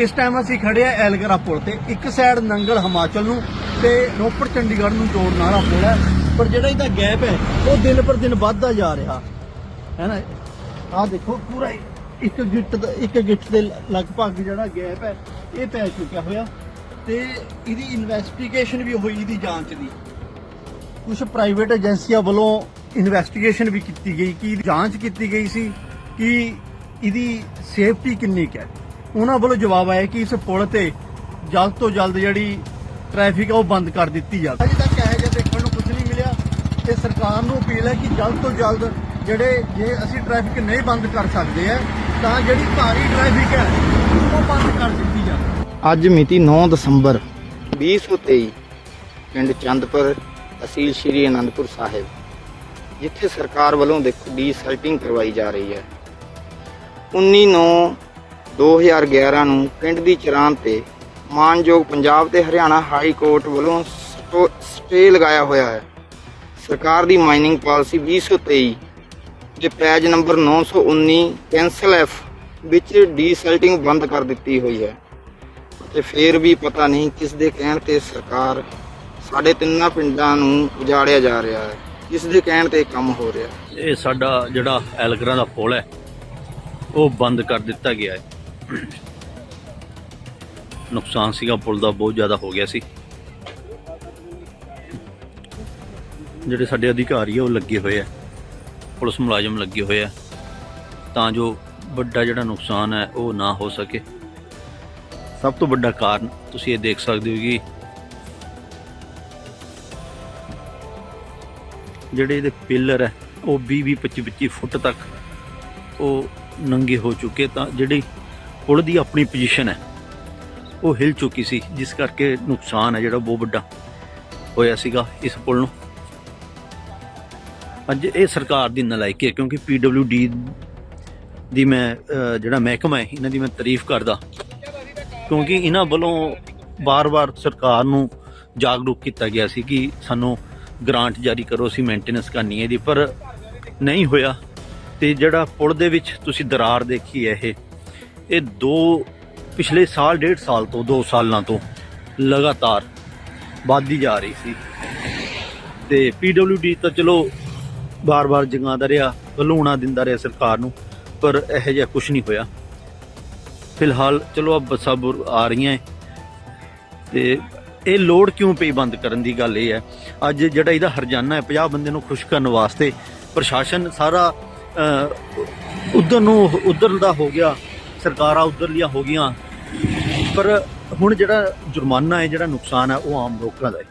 ਇਸ ਟਾਈਮ ਅਸੀਂ ਖੜੇ ਆ ਐਲਗਰਾ ਪੁਲ ਤੇ। ਇੱਕ ਸਾਈਡ ਨੰਗਲ ਹਿਮਾਚਲ ਨੂੰ ਤੇ ਰੋਪੜ ਚੰਡੀਗੜ੍ਹ ਨੂੰ ਜੋੜਨ ਵਾਲਾ ਪੁਲ ਹੈ। ਪਰ ਜਿਹੜਾ ਇਹਦਾ ਗੈਪ ਹੈ, ਉਹ ਦਿਨ ਪਰ ਦਿਨ ਵੱਧਦਾ ਜਾ ਰਿਹਾ। ਹੈ ਨਾ? ਆਹ ਦੇਖੋ, ਪੂਰਾ ਇੱਕ ਗਿੱਟ ਦਾ ਇੱਕ ਗਿੱਟ ਦੇ ਲਗਭਗ ਜਿਹੜਾ ਗੈਪ ਹੈ, ਇਹ ਪੈ ਚੁੱਕਿਆ ਹੋਇਆ। ਤੇ ਇਹਦੀ ਇਨਵੈਸਟੀਗੇਸ਼ਨ ਵੀ ਹੋਈ ਇਹਦੀ ਜਾਂਚ ਦੀ। ਕੁਝ ਪ੍ਰਾਈਵੇਟ ਏਜੰਸੀਆਂ ਵੱਲੋਂ ਇਨਵੈਸਟੀਗੇਸ਼ਨ ਵੀ ਕੀਤੀ ਗਈ। ਕਿ ਜਾਂਚ ਕੀਤੀ ਗਈ ਸੀ? ਕਿ ਇਹਦੀ ਸੇਫਟੀ ਕਿੰਨੀ ਕੁ ਹੈ? ਉਹਨਾਂ ਵੱਲੋਂ ਜਵਾਬ ਆਇਆ ਕਿ ਇਸ ਪੁਲ ਤੇ ਜਲਦ ਤੋਂ ਜਲਦ ਜਿਹੜੀ ਟ੍ਰੈਫਿਕ ਆ ਉਹ ਬੰਦ ਕਰ ਦਿੱਤੀ ਜਾਵੇ। ਅਜੇ ਤੱਕ ਇਹੋ ਜਿਹਾ ਦੇਖਣ ਨੂੰ ਕੁਝ ਨਹੀਂ ਮਿਲਿਆ ਤੇ ਸਰਕਾਰ ਨੂੰ ਅਪੀਲ ਹੈ ਕਿ ਜਲਦ ਤੋਂ ਜਲਦ ਜਿਹੜੇ ਜੇ ਅਸੀਂ ਟ੍ਰੈਫਿਕ ਨਹੀਂ ਬੰਦ ਕਰ ਸਕਦੇ ਆ ਤਾਂ ਜਿਹੜੀ ਭਾਰੀ ਟ੍ਰੈਫਿਕ ਹੈ ਉਹ ਬੰਦ ਕਰ ਦਿੱਤੀ ਜਾਵੇ। ਅੱਜ ਮਿਤੀ 9 ਦਸੰਬਰ 2023 ਪਿੰਡ ਚੰਦਪੁਰ ਤਹਿਸੀਲ ਸ਼੍ਰੀ ਅਨੰਦਪੁਰ ਸਾਹਿਬ ਜਿੱਥੇ ਸਰਕਾਰ ਵੱਲੋਂ ਦੇਖੋ ਡੀਸਲਟਿੰਗ ਕਰਵਾਈ ਜਾ ਰਹੀ ਹੈ। 19 9 2011 ਨੂੰ ਪਿੰਡ ਦੀ ਚਰਾਂ ਤੇ ਮਾਨਯੋਗ ਪੰਜਾਬ ਤੇ ਹਰਿਆਣਾ ਹਾਈ ਕੋਰਟ ਵੱਲੋਂ ਸਟੋ- ਸਟੇ ਲਗਾਇਆ ਹੋਇਆ ਹੈ। ਸਰਕਾਰ ਦੀ ਮਾਈਨਿੰਗ ਪਾਲਿਸੀ 2023 ਦੇ ਪੈਜ ਨੰਬਰ 919 ਕੈਂਸਲ ਐਫ ਵਿੱਚ ਡੀਸਲਟਿੰਗ ਬੰਦ ਕਰ ਦਿੱਤੀ ਹੋਈ ਹੈ। ਤੇ ਫੇਰ ਵੀ ਪਤਾ ਨਹੀਂ ਕਿਸ ਦੇ ਕਹਿਣ ਤੇ ਸਰਕਾਰ ਸਾਡੇ ਤਿੰਨਾਂ ਪਿੰਡਾਂ ਨੂੰ ਉਜਾੜਿਆ ਜਾ ਰਿਹਾ ਹੈ। ਕਿਸ ਦੇ ਕਹਿਣ ਤੇ ਕੰਮ ਹੋ ਰਿਹਾ ਇਹ ਸਾਡਾ ਜਿਹੜਾ ਐਲਗਰਾ ਦਾ ਪੁਲ ਹੈ, ਉਹ ਬੰਦ ਕਰ ਦਿੱਤਾ ਗਿਆ ਹੈ। ਨੁਕਸਾਨ ਸੀਗਾ, ਪੁਲ ਦਾ ਬਹੁਤ ਜ਼ਿਆਦਾ ਹੋ ਗਿਆ ਸੀ। ਜਿਹੜੇ ਸਾਡੇ ਅਧਿਕਾਰੀ ਆ, ਉਹ ਲੱਗੇ ਹੋਏ ਆ। ਪੁਲਿਸ ਮੁਲਾਜ਼ਮ ਲੱਗੇ ਹੋਏ ਆ। ਤਾਂ ਜੋ ਵੱਡਾ ਜਿਹੜਾ ਨੁਕਸਾਨ ਹੈ, ਉਹ ਨਾ ਹੋ ਸਕੇ। ਸਭ ਤੋਂ ਵੱਡਾ ਕਾਰਨ ਤੁਸੀਂ ਇਹ ਦੇਖ ਸਕਦੇ ਹੋ ਕਿ ਜਿਹੜੇ ਇਹਦੇ ਪਿੱਲਰ ਹੈ ਉਹ 20 20 25 25 ਫੁੱਟ ਤੱਕ ਉਹ ਨੰਗੇ ਹੋ ਚੁੱਕੇ ਤਾਂ ਜਿਹੜੀ ਪੁਲ ਦੀ ਆਪਣੀ ਪੋਜੀਸ਼ਨ ਹੈ। ਉਹ ਹਿਲ ਚੁੱਕੀ ਸੀ, ਜਿਸ ਕਰਕੇ ਨੁਕਸਾਨ ਹੈ ਜਿਹੜਾ ਬਹੁਤ ਵੱਡਾ ਹੋਇਆ ਸੀਗਾ ਇਸ ਪੁਲ ਨੂੰ। ਅੱਜ ਇਹ ਸਰਕਾਰ ਦੀ ਨਲਾਇਕੀ ਹੈ, ਕਿਉਂਕਿ ਡੀ ਦੀ ਮੈਂ ਜਿਹੜਾ ਮਹਿਕਮਾ ਹੈ, ਇਹਨਾਂ ਦੀ ਮੈਂ ਤਾਰੀਫ ਕਰਦਾ। ਕਿਉਂਕਿ ਇਹਨਾਂ ਵੱਲੋਂ ਬਾਰ-ਬਾਰ ਸਰਕਾਰ ਨੂੰ ਜਾਗਰੂਕ ਕੀਤਾ ਗਿਆ ਸੀ ਕਿ ਸਾਨੂੰ ਗ੍ਰਾਂਟ ਜਾਰੀ ਕਰੋ, ਅਸੀਂ ਮੇਨਟੇਨੈਂਸ ਕਰਨੀ ਹੈ ਇਹਦੀ, ਪਰ ਨਹੀਂ ਹੋਇਆ। ਤੇ ਜਿਹੜਾ ਪੁਲ ਦੇ ਵਿੱਚ ਤੁਸੀਂ ਦਰਾਰ ਦੇਖੀ ਹੈ ਇਹ ਇਹ ਦੋ ਪਿਛਲੇ ਸਾਲ, ਡੇਢ ਸਾਲ ਤੋਂ 2 ਸਾਲਾਂ ਤੋਂ ਲਗਾਤਾਰ ਵੱਧਦੀ ਜਾ ਰਹੀ ਸੀ। ਤੇ ਡੀ ਤਾਂ ਚਲੋ ਬਾਰ-ਬਾਰ ਜਗਾਉਂਦਾ ਰਿਹਾ ਘਲੂਣਾ ਦਿੰਦਾ ਰਿਹਾ ਸਰਕਾਰ ਨੂੰ, ਪਰ ਇਹੋ ਜਿਹਾ ਕੁਝ ਨਹੀਂ ਹੋਇਆ। ਫਿਲਹਾਲ ਚਲੋ ਅਬ ਬੱਸਾਂ ਬੁਰ- ਆ ਰਹੀਆਂ ਹੈ ਤੇ ਇਹ ਲੋੜ ਕਿਉਂ ਪਈ ਬੰਦ ਕਰਨ ਦੀ ਗੱਲ ਇਹ ਹੈ ਅੱਜ ਜਿਹੜਾ ਇਹਦਾ ਹਰਜਾਨਾ ਹੈ 50 ਬੰਦੇ ਨੂੰ ਖੁਸ਼ ਕਰਨ ਵਾਸਤੇ ਪ੍ਰਸ਼ਾਸਨ ਸਾਰਾ ਉਧਰ ਨੂੰ ਉਧਰ ਦਾ ਹੋ ਗਿਆ। ਸਰਕਾਰਾਂ ਉਧਰਲੀਆਂ ਹੋ ਗਈਆਂ। ਪਰ ਹੁਣ ਜਿਹੜਾ ਜੁਰਮਾਨਾ ਹੈ, ਜਿਹੜਾ ਨੁਕਸਾਨ ਹੈ, ਉਹ ਆਮ ਲੋਕਾਂ ਦਾ ਹੈ।